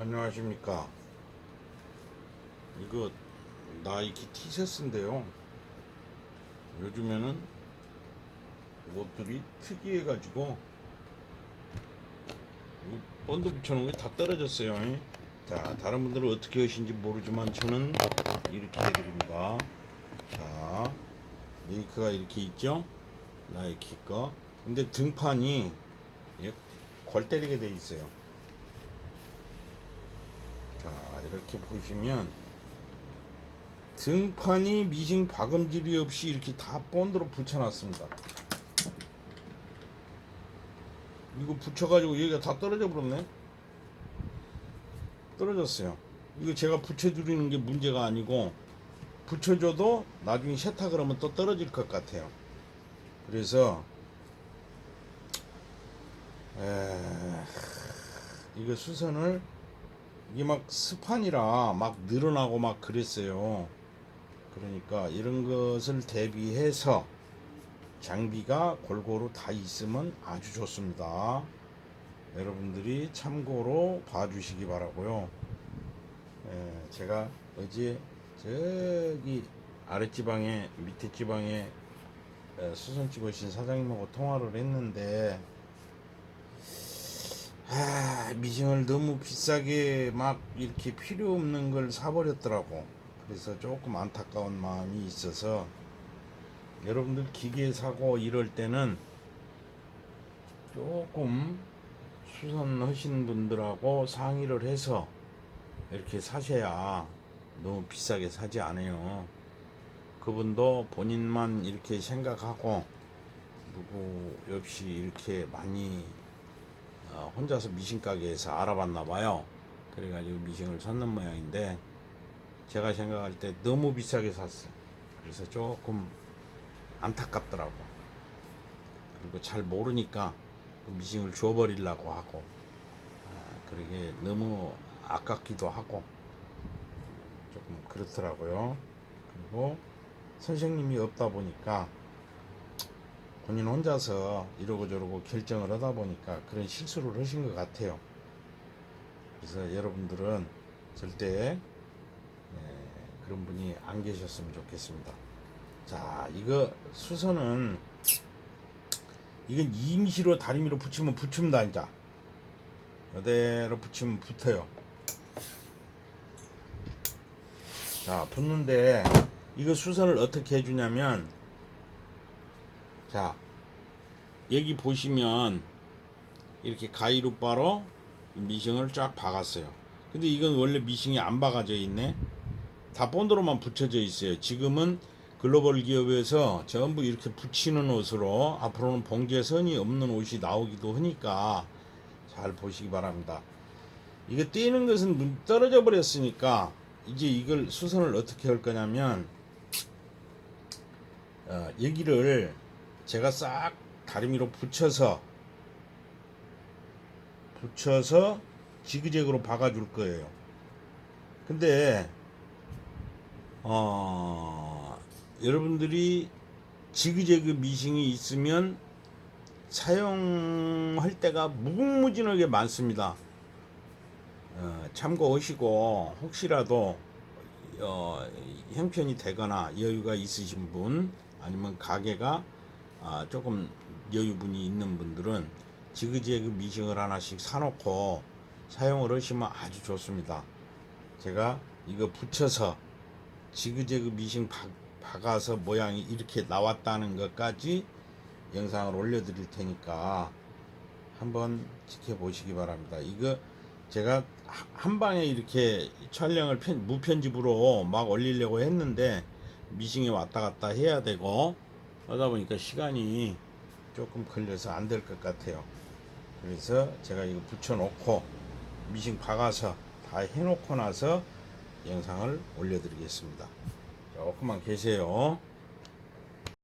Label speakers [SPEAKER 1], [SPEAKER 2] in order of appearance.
[SPEAKER 1] 안녕하십니까. 이거 나이키 티셔츠인데요. 요즘에는 옷들이 특이해 가지고 이거 본드 붙여놓은 게 다 떨어졌어요. 자, 다른 분들은 어떻게 하신지 모르지만 저는 이렇게 해드립니다. 자, 네이크가 이렇게 있죠? 나이키 거. 근데 등판이 예, 골 때리게 돼 있어요. 자 이렇게 보시면 등판이 미싱 박음질이 없이 이렇게 다 본드로 붙여놨습니다. 이거 붙여가지고 여기가 다 떨어져 버렸네. 떨어졌어요. 이거 제가 붙여드리는 게 문제가 아니고 붙여줘도 나중에 세탁을 하면 또 떨어질 것 같아요. 그래서 에... 이거 수선을 이게 막 스판이라 막 늘어나고 막 그랬어요. 그러니까 이런 것을 대비해서 장비가 골고루 다 있으면 아주 좋습니다. 여러분들이 참고로 봐주시기 바라고요. 예, 제가 어제 저기 아랫지방에 밑에 지방에 에, 수선집 오신 사장님하고 통화를 했는데 아, 미싱을 너무 비싸게 막 이렇게 필요 없는 걸 사버렸더라고. 그래서 조금 안타까운 마음이 있어서 여러분들 기계 사고 이럴 때는 조금 수선하신 분들하고 상의를 해서 이렇게 사셔야 너무 비싸게 사지 않아요. 그분도 본인만 이렇게 생각하고 누구 없이 이렇게 많이 어, 혼자서 미싱 가게에서 알아봤나 봐요. 그래가지고 미싱을 샀는 모양인데 제가 생각할 때 너무 비싸게 샀어요. 그래서 조금 안타깝더라고. 그리고 잘 모르니까 그 미싱을 줘버리려고 하고 아, 그러게 너무 아깝기도 하고 조금 그렇더라고요. 그리고 선생님이 없다 보니까 본인 혼자서 이러고 저러고 결정을 하다 보니까 그런 실수를 하신 것 같아요. 그래서 여러분들은 절대 예, 그런 분이 안 계셨으면 좋겠습니다. 자, 이거 수선은 이건 임시로 다리미로 붙이면 붙입니다, 이제. 이대로 붙이면 붙어요. 자, 붙는데 이거 수선을 어떻게 해주냐면 자, 여기 보시면 이렇게 가위로 바로 미싱을 쫙 박았어요. 근데 이건 원래 미싱이 안 박아져 있네. 다 본드로만 붙여져 있어요. 지금은 글로벌 기업에서 전부 이렇게 붙이는 옷으로 앞으로는 봉제선이 없는 옷이 나오기도 하니까 잘 보시기 바랍니다. 이거 떼는 것은 문- 떨어져 버렸으니까 이제 이걸 수선을 어떻게 할 거냐면 어, 여기를 제가 싹 다리미로 붙여서 붙여서 지그재그로 박아줄 거예요. 근데 어, 여러분들이 지그재그 미싱이 있으면 사용할 때가 무궁무진하게 많습니다. 어, 참고하시고 혹시라도 어, 형편이 되거나 여유가 있으신 분 아니면 가게가 아, 조금 여유분이 있는 분들은 지그재그 미싱을 하나씩 사놓고 사용을 하시면 아주 좋습니다. 제가 이거 붙여서 지그재그 미싱 박, 박아서 모양이 이렇게 나왔다는 것까지 영상을 올려드릴 테니까 한번 지켜보시기 바랍니다. 이거 제가 하- 한 방에 이렇게 촬영을 편, 무편집으로 막 올리려고 했는데 미싱에 왔다 갔다 해야 되고 하다 보니까 시간이 조금 걸려서 안 될 것 같아요. 그래서 제가 이거 붙여놓고 미싱 박아서 다 해놓고 나서 영상을 올려드리겠습니다. 조금만 계세요.